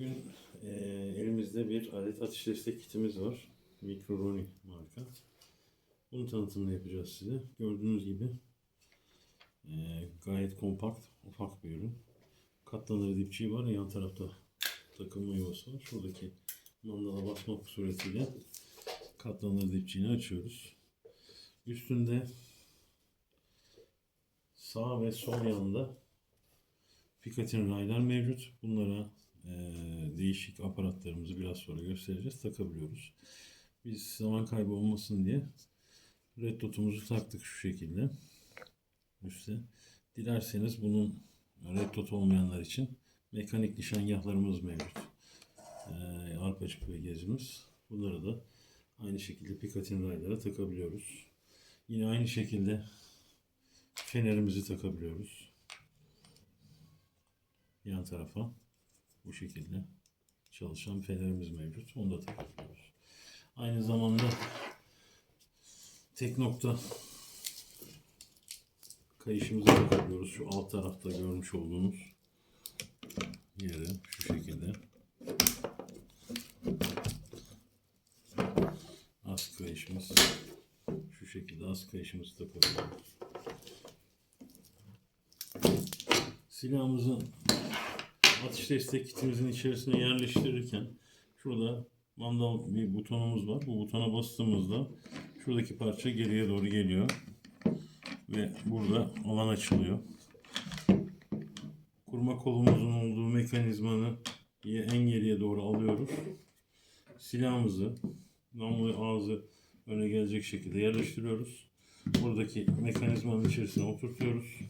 Bugün eee, elimizde bir adet atış destek kitimiz var. Microroni marka. Bunun tanıtımını yapacağız size. Gördüğünüz gibi eee, gayet kompakt, ufak bir ürün. Katlanır dipçiği var. Yan tarafta takılma yuvası var. Şuradaki mandala basmak suretiyle katlanır dipçiğini açıyoruz. Üstünde sağ ve sol yanında Picatinny raylar mevcut. Bunlara eee, değişik aparatlarımızı biraz sonra göstereceğiz. Takabiliyoruz. Biz zaman kaybı olmasın diye red dot'umuzu taktık şu şekilde. Üste. Dilerseniz bunun red dot olmayanlar için mekanik nişangahlarımız mevcut. Eee arpacık ve gezimiz. Bunları da aynı şekilde raylara takabiliyoruz. Yine aynı şekilde fenerimizi takabiliyoruz. Yan tarafa bu şekilde çalışan fenerimiz mevcut. Onu da takabiliyoruz. Aynı zamanda tek nokta kayışımızı takabiliyoruz. Şu alt tarafta görmüş olduğunuz yere şu şekilde az kayışımız şu şekilde az kayışımızı takabiliyoruz. Silahımızı atış destek kitimizin içerisine yerleştirirken şurada mandal bir butonumuz var. Bu butona bastığımızda şuradaki parça geriye doğru geliyor. Ve burada alan açılıyor. Kurma kolumuzun olduğu mekanizmanı en geriye doğru alıyoruz. Silahımızı namlu ağzı öne gelecek şekilde yerleştiriyoruz. Buradaki mekanizmanın içerisine oturtuyoruz.